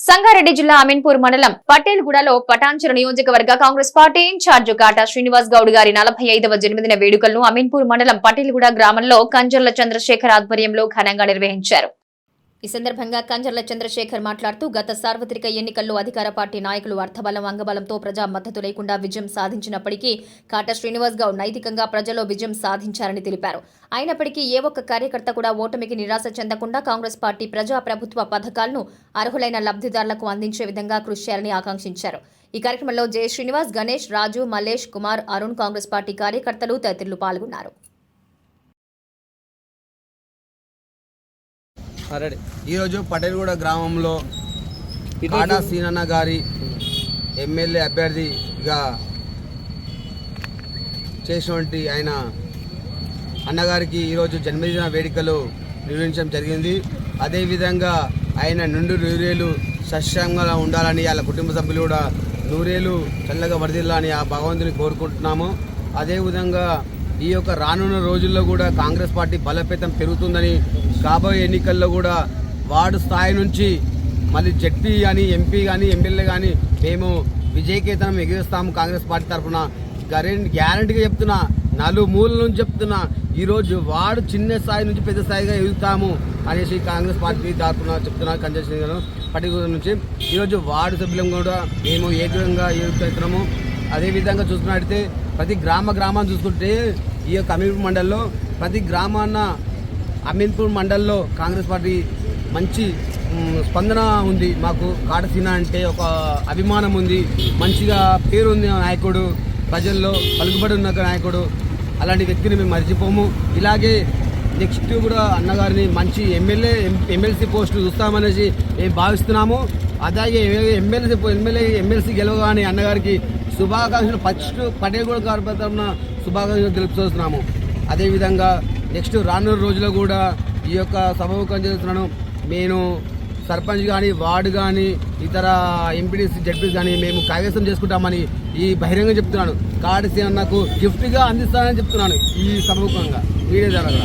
సంగారెడ్డి జిల్లా అమీన్పూర్ మండలం పటేల్గూడలో పటాన్చెరు నియోజకవర్గ కాంగ్రెస్ పార్టీ ఇన్ఛార్జ్ కాటా శ్రీనివాస్ గౌడ్ గారి నలభై ఐదవ జన్మదిన వేడుకలను అమీన్పూర్ మండలం పటేల్గూడ గ్రామంలో కంజర్ల చంద్రశేఖర్ ఆధ్వర్యంలో ఘనంగా నిర్వహించారు. ఈ సందర్భంగా కంజర్ల చంద్రశేఖర్ మాట్లాడుతూ గత సార్వత్రిక ఎన్నికల్లో అధికార పార్టీ నాయకులు అర్థబలం అంగబలంతో ప్రజా మద్దతు లేకుండా విజయం సాధించినప్పటికీ కాట శ్రీనివాస్ గౌడ్ నైతికంగా ప్రజల్లో విజయం సాధించారని తెలిపారు. అయినప్పటికీ ఏ ఒక్క కార్యకర్త కూడా ఓటమికి నిరాశ చెందకుండా కాంగ్రెస్ పార్టీ ప్రజా ప్రభుత్వ పథకాలను అర్హులైన లబ్ధిదారులకు అందించే విధంగా కృషి చేయాలని ఆకాంక్షించారు. ఈ కార్యక్రమంలో జయ శ్రీనివాస్ గణేష్ రాజు మలేష్ కుమార్ అరుణ్ కాంగ్రెస్ పార్టీ కార్యకర్తలు తదితరులు పాల్గొన్నారు. ఈరోజు పటేల్గూడ గ్రామంలో కాడా సీనన్న గారి ఎమ్మెల్యే అభ్యర్థిగా చేసినటువంటి ఆయన అన్నగారికి ఈరోజు జన్మదిన వేడుకలు నిర్వహించడం జరిగింది. అదేవిధంగా ఆయన నుండి నూరేలు సస్యంగా ఉండాలని వాళ్ళ కుటుంబ సభ్యులు కూడా నూరేలు చల్లగా వరదిల్లాలని ఆ భగవంతుని కోరుకుంటున్నాము. అదేవిధంగా ఈ యొక్క రానున్న రోజుల్లో కూడా కాంగ్రెస్ పార్టీ బలపేతం పెరుగుతుందని కాబోయే ఎన్నికల్లో కూడా వార్డు స్థాయి నుంచి మళ్ళీ జడ్పీ కానీ ఎంపీ కానీ ఎమ్మెల్యే కానీ మేము విజయకేతనం ఎగిరిస్తాము కాంగ్రెస్ పార్టీ తరఫున. గ్యారంటీగా చెప్తున్నా నలుమూల నుంచి చెప్తున్నా ఈరోజు వార్డు చిన్న స్థాయి నుంచి పెద్ద స్థాయిగా ఎదుగుతాము అనేసి కాంగ్రెస్ పార్టీ తరఫున చెప్తున్నా కంజర్షన్ గారు. పర్టికులర్ నుంచి ఈరోజు వార్డు సభ్యులం కూడా మేము ఏ విధంగా ఎదుగుతున్నాము అదేవిధంగా చూసినట్టయితే ప్రతి గ్రామ గ్రామాన్ని చూసుకుంటే ఈ యొక్క అమీర్పూర్ మండలంలో ప్రతి గ్రామాన్న అమీన్పూర్ మండల్లో కాంగ్రెస్ పార్టీ మంచి స్పందన ఉంది. మాకు కాటసీన అంటే ఒక అభిమానం ఉంది. మంచిగా పేరు ఉంది నాయకుడు ప్రజల్లో పలుకుబడి ఉన్న నాయకుడు. అలాంటి వ్యక్తిని మేము మర్చిపోము. ఇలాగే నెక్స్ట్ కూడా అన్నగారిని మంచి ఎమ్మెల్యే ఎమ్మెల్సీ పోస్టు చూస్తామనేసి మేము భావిస్తున్నాము. అలాగే ఎమ్మెల్సీ ఎమ్మెల్యే ఎమ్మెల్సీ గెలవగానే అన్నగారికి శుభాకాంక్షలు. ఫస్ట్ పటేగూడ కూడా తరఫున శుభాకాంక్షలు తెలుపుతున్నాము అదేవిధంగా నెక్స్ట్ రానున్న రోజుల్లో కూడా ఈ యొక్క సభముఖం చేస్తున్నాను. నేను సర్పంచ్ కానీ వార్డు కానీ ఇతర ఎంపీడీసీ జడ్పీస్ కానీ మేము కైవసం చేసుకుంటామని ఈ బహిరంగ చెప్తున్నాను. కార్డు నాకు గిఫ్ట్గా అందిస్తానని చెప్తున్నాను ఈ సభముఖంగా మీడియా ద్వారా.